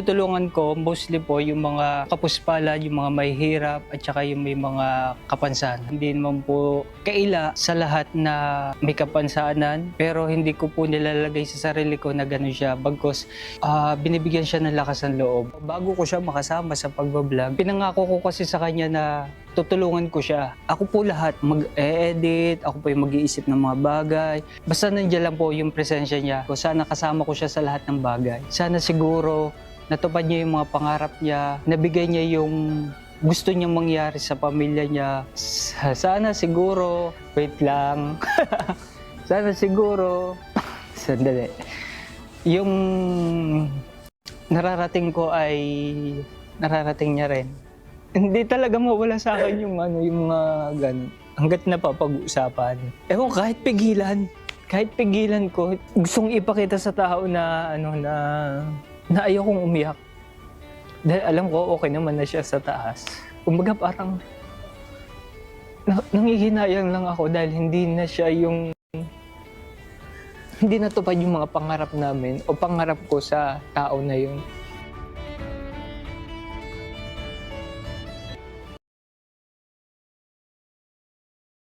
tinulungan ko, mostly po yung mga kapuspalad, yung mga may hirap, at saka yung may mga kapansanan. Hindi naman po kaila sa lahat na may kapansanan, pero hindi ko po nilalagay sa sarili ko na gano'n siya. Bagkos, ah, binibigyan siya ng lakas ng loob. Bago ko siya makasama sa pagbablog, pinangako ko kasi sa kanya na tutulungan ko siya. Ako po lahat, mag-edit, ako po yung mag-iisip ng mga bagay. Basta nandiyan lang po yung presensya niya. Sana kasama ko siya sa lahat ng bagay. Sana siguro natupad niya yung mga pangarap niya, nabigay niya yung gusto niyang mangyari sa pamilya niya. Sa- Sana siguro, wait lang. sana siguro, sandali. Yung nararating ko ay nararating niya rin. Hindi talaga mawala sa akin yung ano, yung mga ganun. Hanggat napapag-uusapan. Ewan, kahit pigilan. Kahit pigilan ko, gustong ipakita sa tao na ano na na ayokong umiyak. Dahil alam ko okay naman na siya sa taas. Kumbaga parang na, nangihinayang lang ako dahil hindi na siya yung hindi natupad yung mga pangarap namin o pangarap ko sa tao na yun.